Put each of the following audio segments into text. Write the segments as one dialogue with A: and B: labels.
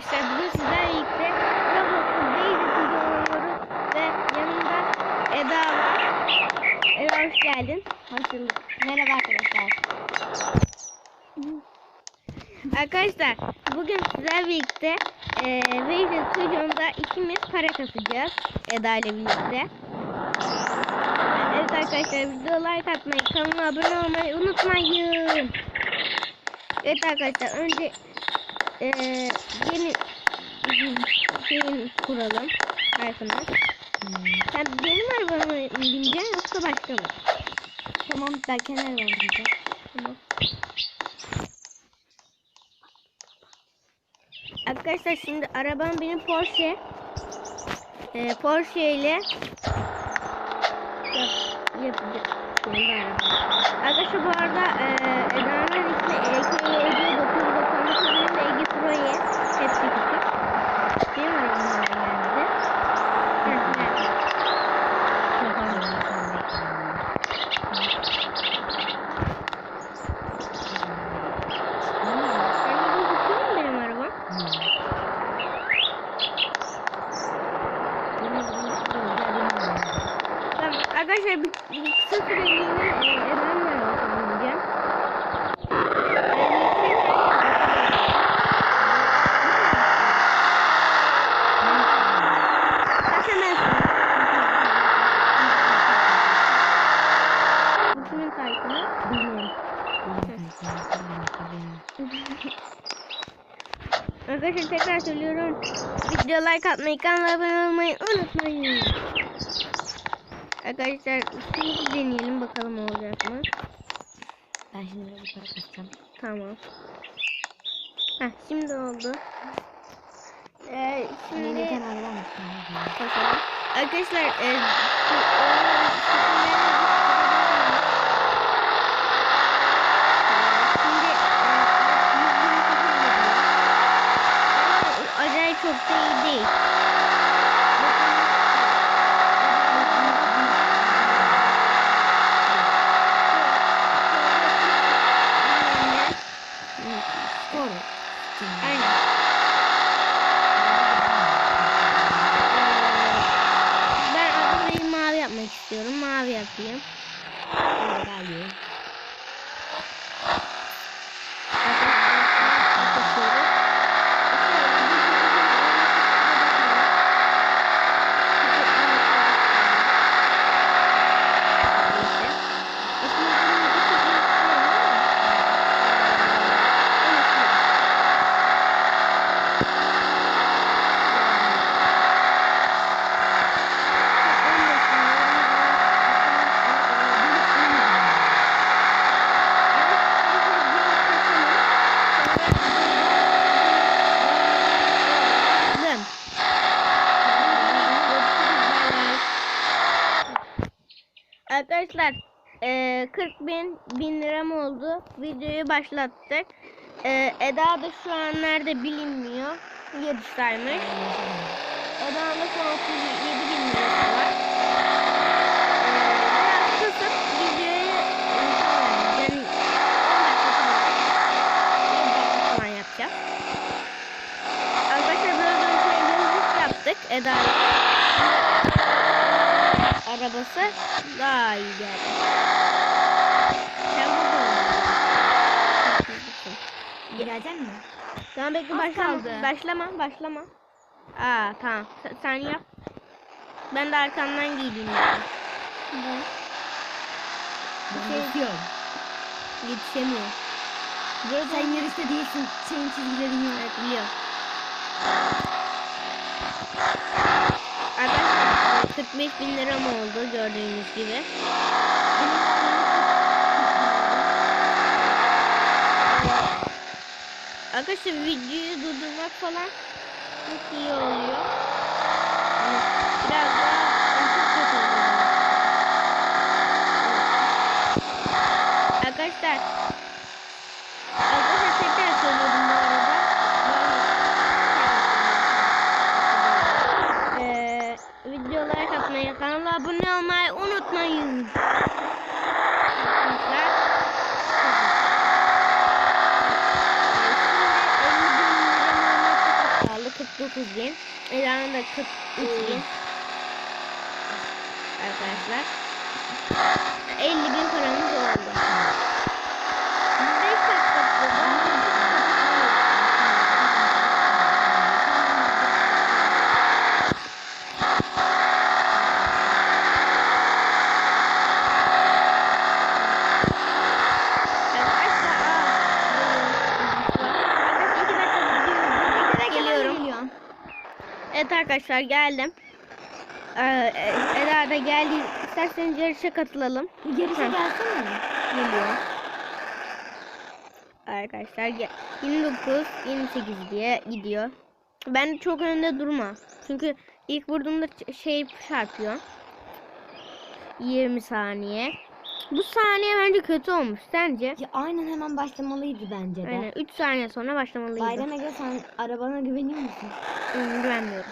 A: arkadaşlar bugün sizlerle birlikte Roblox'un Daisy oynuyoruz ve yanımda Eda var. Eda hoş geldin.
B: Hoş bulduk. Merhaba arkadaşlar.
A: Arkadaşlar bugün sizlerle birlikte e, Studio'da ikimiz para kasacağız Eda ile birlikte. Evet arkadaşlar videoya like atmayı, kanala abone olmayı unutmayın. Evet arkadaşlar önce e, yeni şeyin kuralım. Sayfını. Sen benim arabama bineceksin yoksa başka mı?
B: Tamam ben kenar oynayacağım.
A: Tamam. Arkadaşlar şimdi arabam benim Porsche. Ee, Porsche ile yap, yapacağım. Arkadaşlar bu arada e, Eda'nın ismi EKY Ege 999 benim de Ege Pro'ye hepsi küçük. Benim arabam da geldi. Heh, nerede? Sen de gözüküyor mu benim arabam? Tamam arkadaşlar bir, bir kısa süreliğine e, kaykını? Bilmiyorum. Arkadaşlar tekrar söylüyorum. Video like atmayı, kanala abone olmayı unutmayın. Arkadaşlar şimdi deneyelim bakalım olacak mı?
B: Ben şimdi bir para kasacağım.
A: Tamam. Heh, şimdi oldu. Ee,
B: Şimdi
A: bakalım. Arkadaşlar e, şu, Şimdi e, acayip çok da iyi değil.
B: 大
A: 爷。Arkadaşlar eee 40 bin, bin liram oldu. Videoyu başlattık. Eee, Eda da şu an nerede bilinmiyor. Yarıştaymış. Eda'nın da şu an 37 bin lirası var. Eee, biraz kısıp videoyu eee, yani 10 dakika falan, 7 dakika falan yapacağız. Arkadaşlar biraz önce yolculuk yaptık Eda arabası daha iyi geldi. Sen burada?
B: Gelecek mi?
A: Tamam bekle başlama.
B: kaldı.
A: Başlama başlama. Aa tamam sen, sen yap. Ben de arkandan giyeyim. Yani.
B: Ben geçiyorum.
A: Yetişemiyor.
B: Sen yarışta değilsin. Senin çizgilerin yok.
A: Evet biliyorum. Arkadaşlar 45 bin lira mı oldu gördüğünüz gibi. Arkadaşlar videoyu durdurmak falan çok iyi oluyor. Biraz daha. Arkadaşlar Arkadaşlar tekrar söylüyorum bu arada. Eee video like atmayı, kanala abone olmayı unutmayın. Arkadaşlar. Eee, Şimdi 50 bin liram olmak çok az kaldı. 49 bin. Eda'nın da 43 bin. Arkadaşlar. 50 bin paramız oldu. 5 dakika sonra Geliyorum.
B: Geliyorum.
A: Evet arkadaşlar geldim. Ee, e- Eda da geldi. İsterseniz yarışa katılalım.
B: Yarışa
A: Hı.
B: gelsene.
A: Geliyor. Arkadaşlar gel. 29, 28 diye gidiyor. Ben çok önde durma. Çünkü ilk vurduğumda şey çarpıyor. 20 saniye. Bu saniye bence kötü olmuş. Sence?
B: Ya aynen hemen başlamalıydı bence de.
A: Aynen 3 saniye sonra başlamalıydı.
B: Bayram Ege sen arabana güveniyor musun?
A: Güvenmiyorum.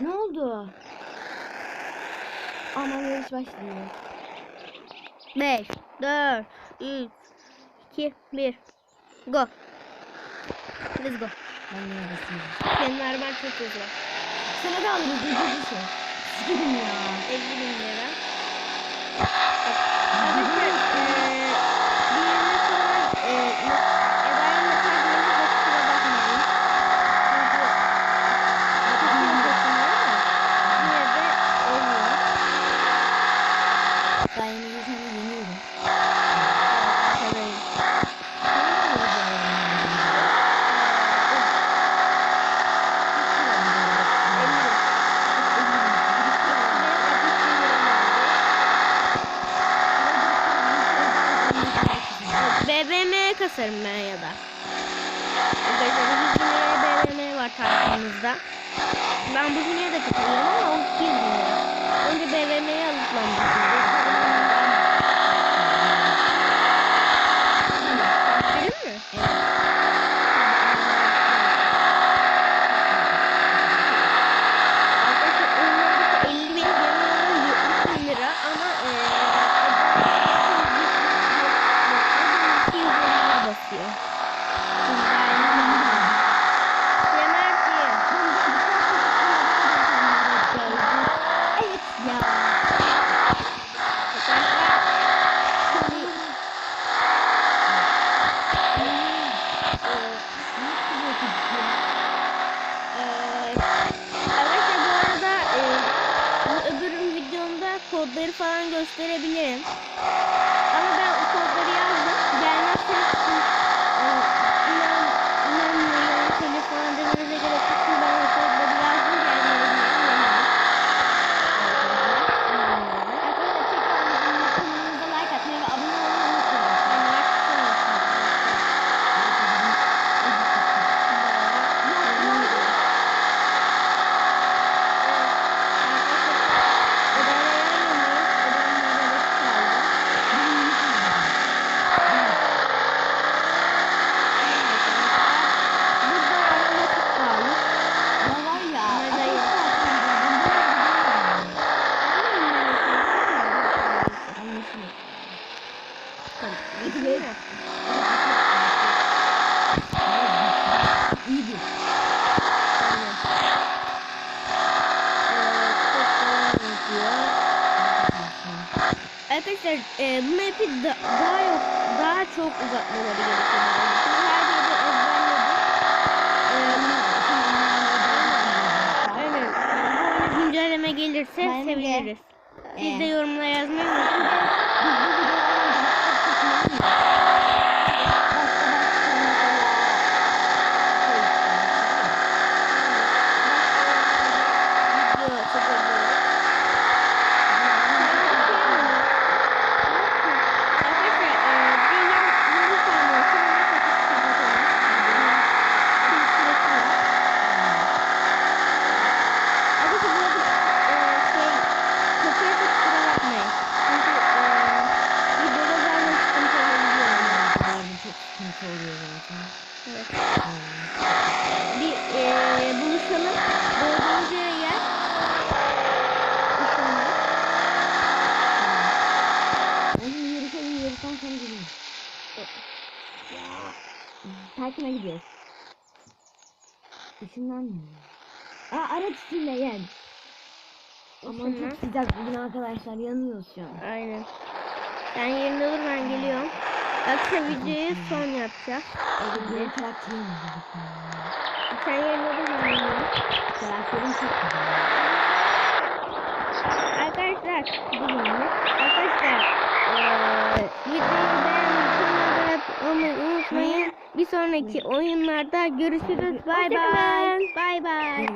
B: Ne oldu? Aman yarış başlıyor.
A: 5, 4, 3, 2, 1. Go. Let's go.
B: Ben neredesiyim?
A: Senin araban çok hızlı.
B: Sana da alırız ucuz bir şey. Sıkıldım ya.
A: 50 bin lira. Arkadaşlar eee birine sonra eee Eda'nın mesajlarını da kusura bakmayın. Çünkü bakıyorum başına ama yine de oluyor.
B: Bayram Ege seni yeniyorum.
A: Severim. BBM kasarım ben ya da. Arkadaşlar 100 liraya BBM var tarafımızda. Ben bu dünyaya da katılıyorum ama o 100 lira. Önce BBM'yi alıp lan Değil mi? Arkadaşlar onlarda 50 bin geliyor 70 bin lira ama eee basıyor.
B: Evet ya.
A: Arkadaşlar bu arada e, bu öbür videomda kodları falan gösterebilirim. Ama ben o kodları yazdım. Gelmezseniz siz, e, inan, inanmıyor yani şöyle falan demenize gerek yok. Çünkü ben o kodları yazdım. Gelmeyebilirim.
B: Arkadaşlar tekrar bizim kanalımıza like atmayı ve abone olmayı unutmayın. Ya var ya.
A: Neredeyim?
B: Anlaşılıyor. İyiydi.
A: Arkadaşlar e, bu map'i da, daha yok daha çok uzatmaları gerekiyor. Her yerde ezberledik. E, aynen. Yani bu güncelleme gelirse
B: Ben de,
A: seviniriz. Siz de
B: e,
A: yorumlara yazmayı unutmayın. Video çekebiliriz. Arkadaşlar e, bir yan bir saniye sonra kapatıp kapatalım. Bir süresi var. Arkadaşlar bu arada e, şey kaçarsa kusura bakmayın. Çünkü e,
B: ışınlanmıyor. Aa araç içinde yen. Aman
A: Işınlan.
B: çok sıcak bugün arkadaşlar yanıyoruz şu an.
A: Aynen. Sen yerinde dur ben geliyorum. Akşam videoyu son yapacağız.
B: Karakterim var.
A: Sen yerinde dur ben geliyorum.
B: Karakterim çok güzel.
A: Arkadaşlar Arkadaşlar eee videoyu beğenmeyi unutmayın. Bir sonraki oyunlarda görüşürüz. Bay bay. Bay bay.